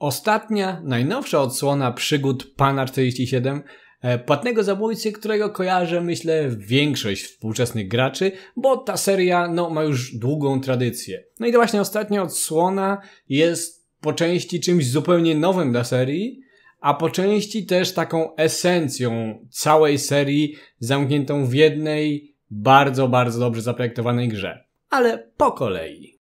Ostatnia, najnowsza odsłona przygód Pana 47, e, płatnego zabójcy, którego kojarzę, myślę, większość współczesnych graczy, bo ta seria no, ma już długą tradycję. No i to właśnie ostatnia odsłona jest po części czymś zupełnie nowym dla serii, a po części też taką esencją całej serii zamkniętą w jednej bardzo, bardzo dobrze zaprojektowanej grze. Ale po kolei.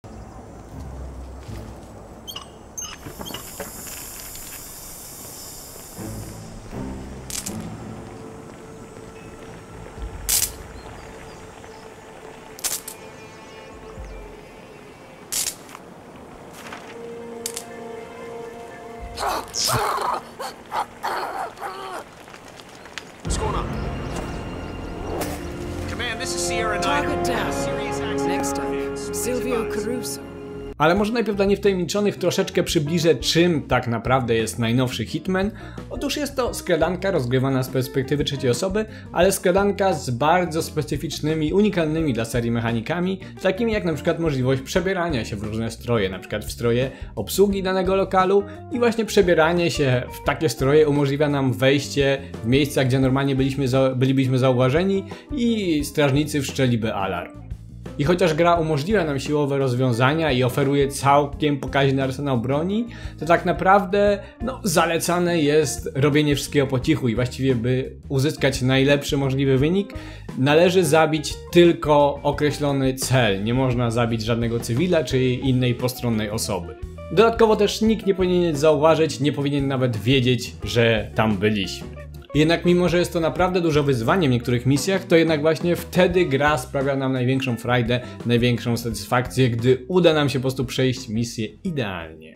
Ale może najpierw dla niewtajemniczonych troszeczkę przybliżę, czym tak naprawdę jest najnowszy Hitman. Otóż jest to skradanka rozgrywana z perspektywy trzeciej osoby, ale skradanka z bardzo specyficznymi, unikalnymi dla serii mechanikami, takimi jak na przykład możliwość przebierania się w różne stroje, na przykład w stroje obsługi danego lokalu i właśnie przebieranie się w takie stroje umożliwia nam wejście w miejsca, gdzie normalnie byliśmy, bylibyśmy zauważeni i strażnicy wszczeliby alarm. I chociaż gra umożliwia nam siłowe rozwiązania i oferuje całkiem pokaźny arsenał broni, to tak naprawdę no, zalecane jest robienie wszystkiego po cichu i właściwie by uzyskać najlepszy możliwy wynik, należy zabić tylko określony cel. Nie można zabić żadnego cywila czy innej postronnej osoby. Dodatkowo też nikt nie powinien zauważyć, nie powinien nawet wiedzieć, że tam byliśmy. Jednak mimo, że jest to naprawdę duże wyzwanie w niektórych misjach, to jednak właśnie wtedy gra sprawia nam największą frajdę, największą satysfakcję, gdy uda nam się po prostu przejść misję idealnie.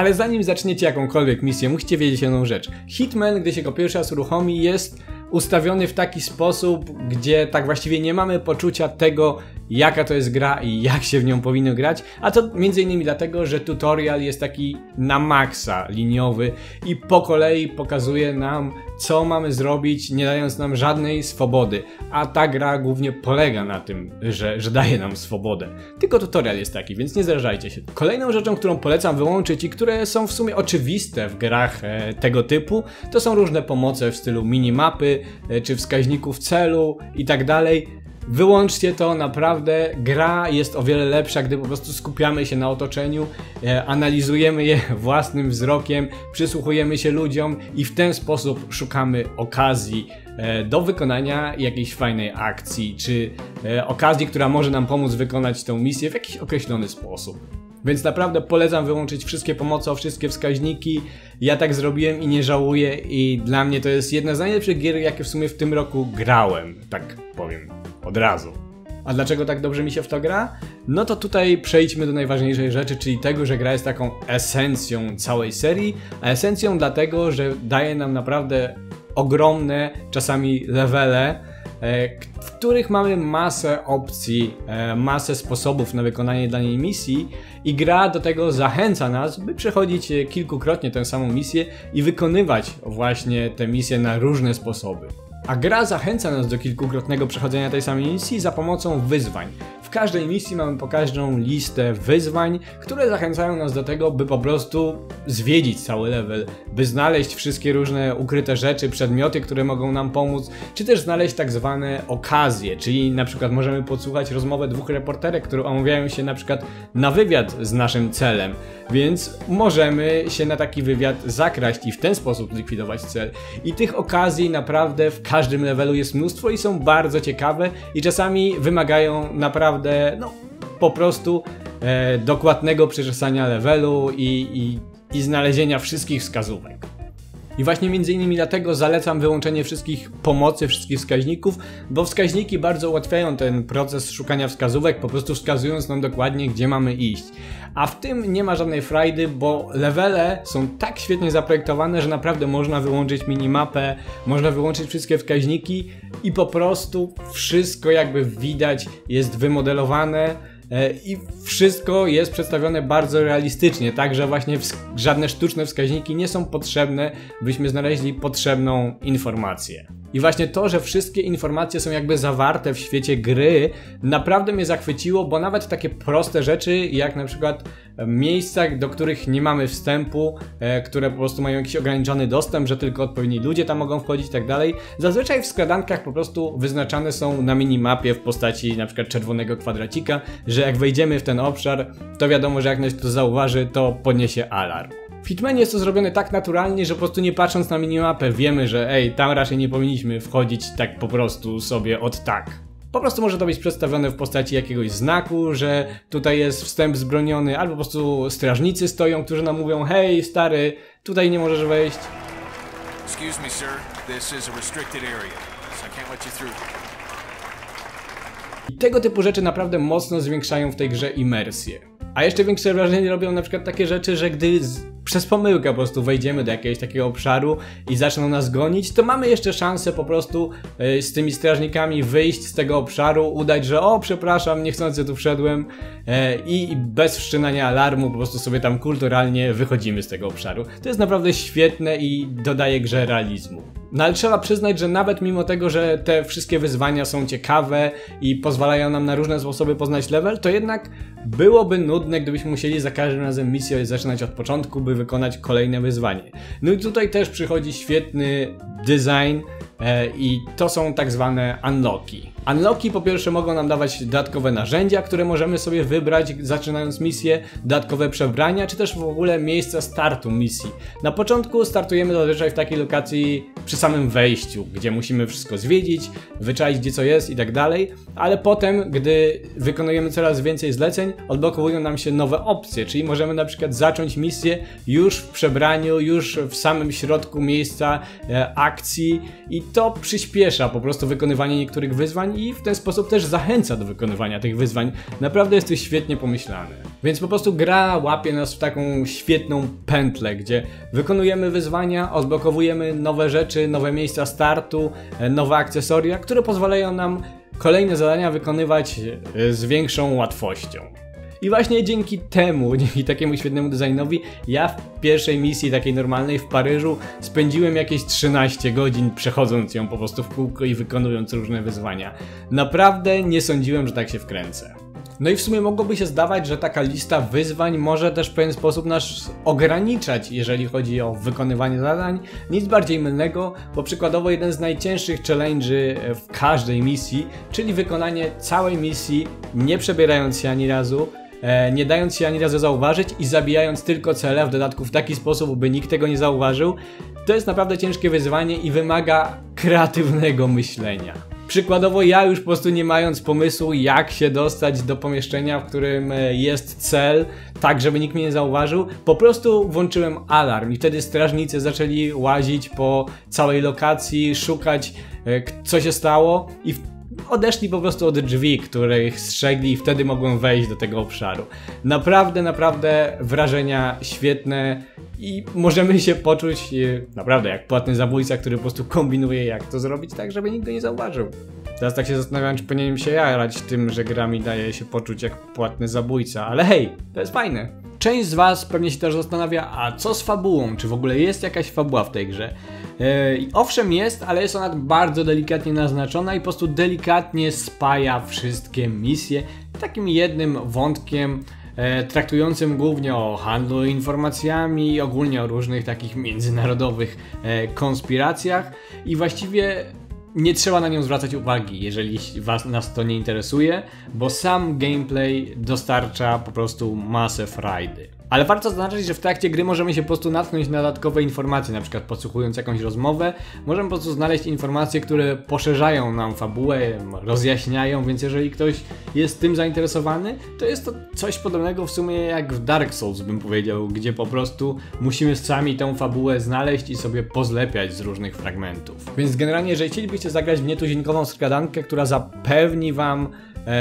Ale zanim zaczniecie jakąkolwiek misję, musicie wiedzieć jedną rzecz. Hitman, gdy się go pierwszy raz uruchomi, jest ustawiony w taki sposób, gdzie tak właściwie nie mamy poczucia tego, jaka to jest gra i jak się w nią powinno grać, a to między innymi dlatego, że tutorial jest taki na maksa liniowy i po kolei pokazuje nam, co mamy zrobić, nie dając nam żadnej swobody. A ta gra głównie polega na tym, że, że daje nam swobodę. Tylko tutorial jest taki, więc nie zrażajcie się. Kolejną rzeczą, którą polecam wyłączyć i które są w sumie oczywiste w grach e, tego typu, to są różne pomoce w stylu minimapy, e, czy wskaźników celu i tak dalej. Wyłączcie to, naprawdę gra jest o wiele lepsza, gdy po prostu skupiamy się na otoczeniu, e, analizujemy je własnym wzrokiem, przysłuchujemy się ludziom i w ten sposób szukamy okazji e, do wykonania jakiejś fajnej akcji, czy e, okazji, która może nam pomóc wykonać tę misję w jakiś określony sposób. Więc naprawdę polecam wyłączyć wszystkie pomoce, wszystkie wskaźniki. Ja tak zrobiłem i nie żałuję i dla mnie to jest jedna z najlepszych gier, jakie w sumie w tym roku grałem, tak powiem od razu. A dlaczego tak dobrze mi się w to gra? No to tutaj przejdźmy do najważniejszej rzeczy, czyli tego, że gra jest taką esencją całej serii, a esencją dlatego, że daje nam naprawdę ogromne czasami levele, e, w których mamy masę opcji, e, masę sposobów na wykonanie danej misji i gra do tego zachęca nas, by przechodzić e, kilkukrotnie tę samą misję i wykonywać właśnie te misje na różne sposoby. A gra zachęca nas do kilkukrotnego przechodzenia tej samej misji za pomocą wyzwań. W każdej misji mamy pokaźną listę wyzwań, które zachęcają nas do tego, by po prostu zwiedzić cały level, by znaleźć wszystkie różne ukryte rzeczy, przedmioty, które mogą nam pomóc, czy też znaleźć tak zwane okazje, czyli na przykład możemy podsłuchać rozmowę dwóch reporterek, które omawiają się na przykład na wywiad z naszym celem, więc możemy się na taki wywiad zakraść i w ten sposób zlikwidować cel. I tych okazji naprawdę w każdym levelu jest mnóstwo i są bardzo ciekawe i czasami wymagają naprawdę, no po prostu e, dokładnego przeczesania levelu i, i, i znalezienia wszystkich wskazówek. I właśnie między innymi dlatego zalecam wyłączenie wszystkich pomocy, wszystkich wskaźników, bo wskaźniki bardzo ułatwiają ten proces szukania wskazówek, po prostu wskazując nam dokładnie, gdzie mamy iść. A w tym nie ma żadnej frajdy, bo levele są tak świetnie zaprojektowane, że naprawdę można wyłączyć minimapę, można wyłączyć wszystkie wskaźniki i po prostu wszystko jakby widać, jest wymodelowane i wszystko jest przedstawione bardzo realistycznie, tak że właśnie żadne sztuczne wskaźniki nie są potrzebne, byśmy znaleźli potrzebną informację. I właśnie to, że wszystkie informacje są jakby zawarte w świecie gry, naprawdę mnie zachwyciło, bo nawet takie proste rzeczy, jak na przykład miejsca, do których nie mamy wstępu, e, które po prostu mają jakiś ograniczony dostęp, że tylko odpowiedni ludzie tam mogą wchodzić i tak dalej. Zazwyczaj w skradankach po prostu wyznaczane są na minimapie w postaci na przykład czerwonego kwadracika, że jak wejdziemy w ten obszar, to wiadomo, że jak ktoś to zauważy, to podniesie alarm. W Hitmanie jest to zrobione tak naturalnie, że po prostu nie patrząc na minimapę wiemy, że ej, tam raczej nie powinniśmy wchodzić tak po prostu sobie od tak. Po prostu może to być przedstawione w postaci jakiegoś znaku, że tutaj jest wstęp zbroniony, albo po prostu strażnicy stoją, którzy nam mówią hej stary, tutaj nie możesz wejść. Excuse me, sir. This is a restricted area, so I can't let you through. I tego typu rzeczy naprawdę mocno zwiększają w tej grze imersję. A jeszcze większe wrażenie robią na przykład takie rzeczy, że gdy z, przez pomyłkę po prostu wejdziemy do jakiegoś takiego obszaru i zaczną nas gonić, to mamy jeszcze szansę po prostu e, z tymi strażnikami wyjść z tego obszaru, udać, że o przepraszam, niechcący tu wszedłem e, i, bez wszczynania alarmu po prostu sobie tam kulturalnie wychodzimy z tego obszaru. To jest naprawdę świetne i dodaje grze realizmu. No ale trzeba przyznać, że nawet mimo tego, że te wszystkie wyzwania są ciekawe i pozwalają nam na różne sposoby poznać level, to jednak byłoby nudne, gdybyśmy musieli za każdym razem misję zaczynać od początku, by wykonać kolejne wyzwanie. No i tutaj też przychodzi świetny design e, i to są tak zwane unlocki. Unlocki po pierwsze mogą nam dawać dodatkowe narzędzia, które możemy sobie wybrać zaczynając misję, dodatkowe przebrania, czy też w ogóle miejsca startu misji. Na początku startujemy zazwyczaj w takiej lokacji przy samym wejściu, gdzie musimy wszystko zwiedzić, wyczaić gdzie co jest i tak dalej, ale potem, gdy wykonujemy coraz więcej zleceń, odblokowują nam się nowe opcje, czyli możemy na przykład zacząć misję już w przebraniu, już w samym środku miejsca e, akcji i to przyspiesza po prostu wykonywanie niektórych wyzwań i w ten sposób też zachęca do wykonywania tych wyzwań. Naprawdę jest to świetnie pomyślane. Więc po prostu gra łapie nas w taką świetną pętlę, gdzie wykonujemy wyzwania, odblokowujemy nowe rzeczy, nowe miejsca startu, e, nowe akcesoria, które pozwalają nam kolejne zadania wykonywać e, z większą łatwością. I właśnie dzięki temu, dzięki takiemu świetnemu designowi, ja w pierwszej misji takiej normalnej w Paryżu spędziłem jakieś 13 godzin przechodząc ją po prostu w kółko i wykonując różne wyzwania. Naprawdę nie sądziłem, że tak się wkręcę. No i w sumie mogłoby się zdawać, że taka lista wyzwań może też w pewien sposób nas ograniczać, jeżeli chodzi o wykonywanie zadań. Nic bardziej mylnego, bo przykładowo jeden z najcięższych challenge'y w każdej misji, czyli wykonanie całej misji, nie przebierając się ani razu, e, nie dając się ani razu zauważyć i zabijając tylko cele, w dodatku w taki sposób, by nikt tego nie zauważył, to jest naprawdę ciężkie wyzwanie i wymaga kreatywnego myślenia. Przykładowo ja już po prostu nie mając pomysłu jak się dostać do pomieszczenia, w którym e, jest cel, tak żeby nikt mnie nie zauważył, po prostu włączyłem alarm i wtedy strażnicy zaczęli łazić po całej lokacji, szukać e, co się stało i odeszli po prostu od drzwi, których strzegli i wtedy mogłem wejść do tego obszaru. Naprawdę, naprawdę wrażenia świetne i możemy się poczuć e, naprawdę jak płatny zabójca, który po prostu kombinuje jak to zrobić tak, żeby nikt go nie zauważył. Teraz tak się zastanawiam, czy powinienem się jarać tym, że gra mi daje się poczuć jak płatny zabójca, ale hej, to jest fajne. Część z was pewnie się też zastanawia, a co z fabułą? Czy w ogóle jest jakaś fabuła w tej grze? Yy, owszem jest, ale jest ona bardzo delikatnie naznaczona i po prostu delikatnie spaja wszystkie misje takim jednym wątkiem e, traktującym głównie o handlu informacjami i ogólnie o różnych takich międzynarodowych e, konspiracjach i właściwie nie trzeba na nią zwracać uwagi, jeżeli was nas to nie interesuje, bo sam gameplay dostarcza po prostu masę frajdy. Ale warto zaznaczyć, że w trakcie gry możemy się po prostu natknąć na dodatkowe informacje, na przykład podsłuchując jakąś rozmowę, możemy po prostu znaleźć informacje, które poszerzają nam fabułę, rozjaśniają, więc jeżeli ktoś jest tym zainteresowany, to jest to coś podobnego w sumie jak w Dark Souls bym powiedział, gdzie po prostu musimy sami tę fabułę znaleźć i sobie pozlepiać z różnych fragmentów. Więc generalnie, jeżeli chcielibyście zagrać w nietuzinkową skradankę, która zapewni wam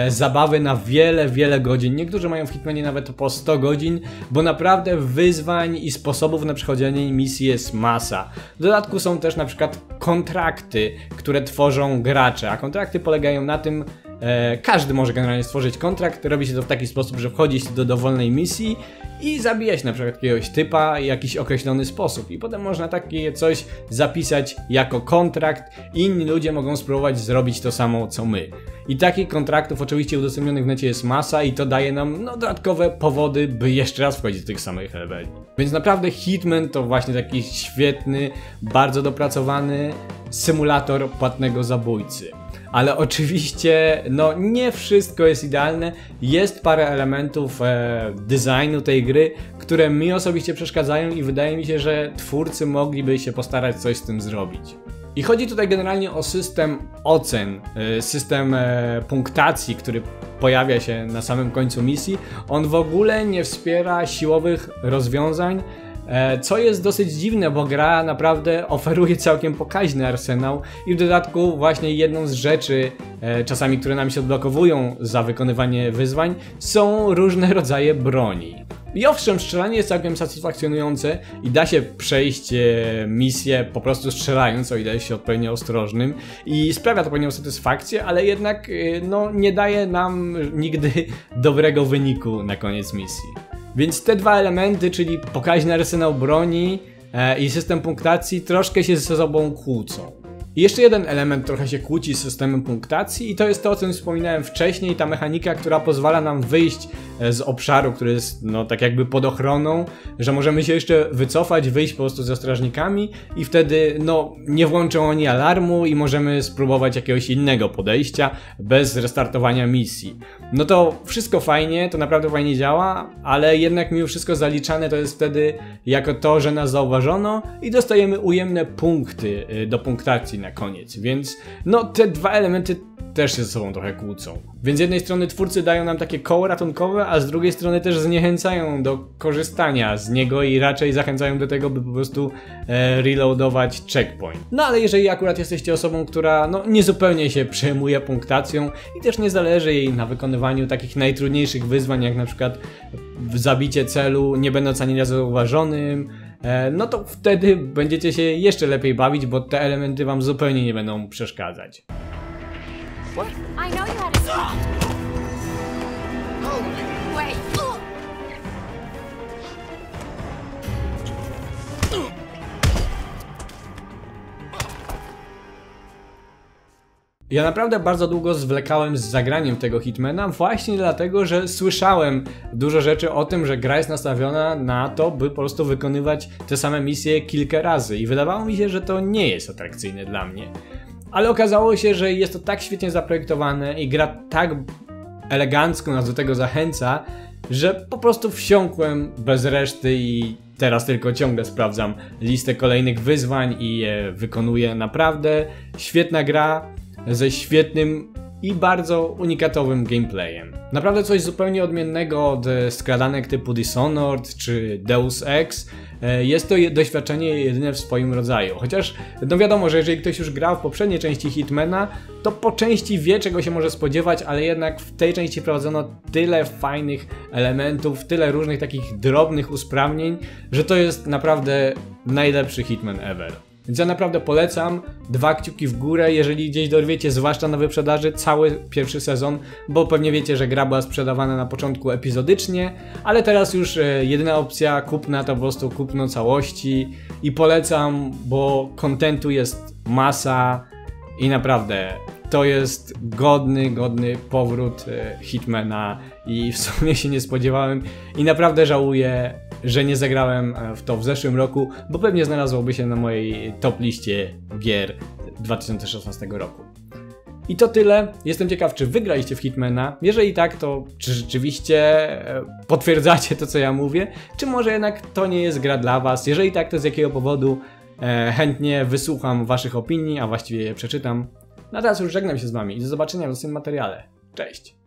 zabawy na wiele, wiele godzin. Niektórzy mają w Hitmanie nawet po 100 godzin, bo naprawdę wyzwań i sposobów na przechodzenie misji jest masa. W dodatku są też na przykład kontrakty, które tworzą gracze, a kontrakty polegają na tym, E, każdy może generalnie stworzyć kontrakt, robi się to w taki sposób, że wchodzi się do dowolnej misji i zabija się na przykład jakiegoś typa w jakiś określony sposób. I potem można takie coś zapisać jako kontrakt inni ludzie mogą spróbować zrobić to samo co my. I takich kontraktów oczywiście udostępnionych w necie jest masa i to daje nam no, dodatkowe powody, by jeszcze raz wchodzić do tych samych leveli. Więc naprawdę Hitman to właśnie taki świetny, bardzo dopracowany symulator płatnego zabójcy ale oczywiście no nie wszystko jest idealne. Jest parę elementów e, designu tej gry, które mi osobiście przeszkadzają i wydaje mi się, że twórcy mogliby się postarać coś z tym zrobić. I chodzi tutaj generalnie o system ocen, e, system e, punktacji, który pojawia się na samym końcu misji. On w ogóle nie wspiera siłowych rozwiązań, co jest dosyć dziwne, bo gra naprawdę oferuje całkiem pokaźny arsenał i w dodatku właśnie jedną z rzeczy, e, czasami które nam się odblokowują za wykonywanie wyzwań, są różne rodzaje broni. I owszem, strzelanie jest całkiem satysfakcjonujące i da się przejść e, misję po prostu strzelając, o ile jest się odpowiednio ostrożnym i sprawia to pewną satysfakcję, ale jednak no, nie daje nam nigdy dobrego wyniku na koniec misji. Więc te dwa elementy, czyli pokaźny arsenał broni e, i system punktacji, troszkę się ze sobą kłócą. I jeszcze jeden element trochę się kłóci z systemem punktacji i to jest to, o czym wspominałem wcześniej, ta mechanika, która pozwala nam wyjść e, z obszaru, który jest no tak jakby pod ochroną, że możemy się jeszcze wycofać, wyjść po prostu ze strażnikami i wtedy no nie włączą oni alarmu i możemy spróbować jakiegoś innego podejścia bez restartowania misji. No to wszystko fajnie, to naprawdę fajnie działa, ale jednak mimo wszystko zaliczane to jest wtedy jako to, że nas zauważono i dostajemy ujemne punkty e, do punktacji na koniec, więc no te dwa elementy też się ze sobą trochę kłócą. Więc z jednej strony twórcy dają nam takie koło ratunkowe, a z drugiej strony też zniechęcają do korzystania z niego i raczej zachęcają do tego, by po prostu e, reloadować checkpoint. No ale jeżeli akurat jesteście osobą, która no niezupełnie się przejmuje punktacją i też nie zależy jej na wykonywaniu takich najtrudniejszych wyzwań, jak na przykład zabicie celu, nie będąc ani razu zauważonym, no to wtedy będziecie się jeszcze lepiej bawić, bo te elementy wam zupełnie nie będą przeszkadzać. I know you had a... Wait. Ja naprawdę bardzo długo zwlekałem z zagraniem tego Hitmana właśnie dlatego, że słyszałem dużo rzeczy o tym, że gra jest nastawiona na to, by po prostu wykonywać te same misje kilka razy i wydawało mi się, że to nie jest atrakcyjne dla mnie. Ale okazało się, że jest to tak świetnie zaprojektowane i gra tak elegancko nas do tego zachęca, że po prostu wsiąkłem bez reszty i teraz tylko ciągle sprawdzam listę kolejnych wyzwań i je wykonuję. Naprawdę świetna gra ze świetnym i bardzo unikatowym gameplayem. Naprawdę coś zupełnie odmiennego od e, skradanek typu Dishonored czy Deus Ex. E, jest to doświadczenie jedyne w swoim rodzaju. Chociaż no wiadomo, że jeżeli ktoś już grał w poprzedniej części Hitmana, to po części wie czego się może spodziewać, ale jednak w tej części prowadzono tyle fajnych elementów, tyle różnych takich drobnych usprawnień, że to jest naprawdę najlepszy Hitman ever. Więc ja naprawdę polecam dwa kciuki w górę, jeżeli gdzieś dorwiecie, zwłaszcza na wyprzedaży, cały pierwszy sezon, bo pewnie wiecie, że gra była sprzedawana na początku epizodycznie, ale teraz już e, jedyna opcja kupna to po prostu kupno całości i polecam, bo kontentu jest masa i naprawdę to jest godny, godny powrót e, Hitmana i w sumie się nie spodziewałem i naprawdę żałuję, że nie zagrałem e, w to w zeszłym roku, bo pewnie znalazłoby się na mojej top liście gier 2016 roku. I to tyle. Jestem ciekaw, czy wygraliście w Hitmana. Jeżeli tak, to czy rzeczywiście e, potwierdzacie to, co ja mówię, czy może jednak to nie jest gra dla was. Jeżeli tak, to z jakiego powodu e, chętnie wysłucham waszych opinii, a właściwie je przeczytam. No a teraz już żegnam się z wami i do zobaczenia w następnym materiale. Cześć!